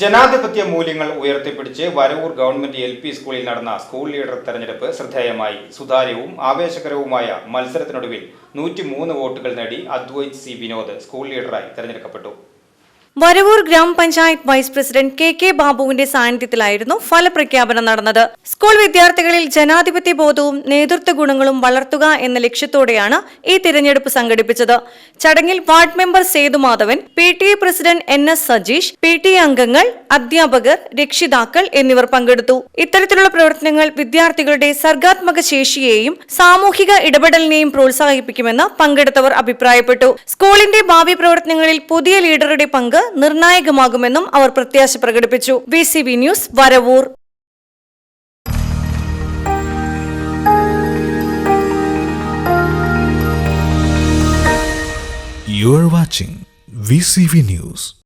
ജനാധിപത്യ മൂല്യങ്ങൾ ഉയർത്തിപ്പിടിച്ച് വരവൂർ ഗവൺമെന്റ് എൽ പി സ്കൂളിൽ നടന്ന സ്കൂൾ ലീഡർ തെരഞ്ഞെടുപ്പ് ശ്രദ്ധേയമായി. സുതാര്യവും ആവേശകരവുമായ മത്സരത്തിനൊടുവിൽ നൂറ്റിമൂന്ന് വോട്ടുകൾ നേടി അദ്വൈത് സി വിനോദ് സ്കൂൾ ലീഡറായി തെരഞ്ഞെടുക്കപ്പെട്ടു. വരവൂർ ഗ്രാമപഞ്ചായത്ത് വൈസ് പ്രസിഡന്റ് കെ കെ ബാബുവിന്റെ സാന്നിധ്യത്തിലായിരുന്നു ഫലപ്രഖ്യാപനം നടന്നത്. സ്കൂൾ വിദ്യാർത്ഥികളിൽ ജനാധിപത്യ ബോധവും നേതൃത്വ ഗുണങ്ങളും വളർത്തുക എന്ന ലക്ഷ്യത്തോടെയാണ് ഈ തിരഞ്ഞെടുപ്പ് സംഘടിപ്പിച്ചത്. ചടങ്ങിൽ ward member Sethumadhavan P T A president N S Sajeesh P T അംഗങ്ങൾ അധ്യാപകർ രക്ഷിതാക്കൾ എന്നിവർ പങ്കെടുത്തു. ഇത്തരത്തിലുള്ള പ്രവർത്തനങ്ങൾ വിദ്യാർത്ഥികളുടെ സർഗാത്മക ശേഷിയെയും സാമൂഹിക ഇടപെടലിനെയും പ്രോത്സാഹിപ്പിക്കുമെന്ന് പങ്കെടുത്തവർ അഭിപ്രായപ്പെട്ടു. സ്കൂളിന്റെ ഭാവി പ്രവർത്തനങ്ങളിൽ പുതിയ ലീഡറുടെ പങ്ക് നിർണായകമാകുമെന്നും അവർ പ്രത്യാശ പ്രകടിപ്പിച്ചു B news Varavoor You are watching VCV News.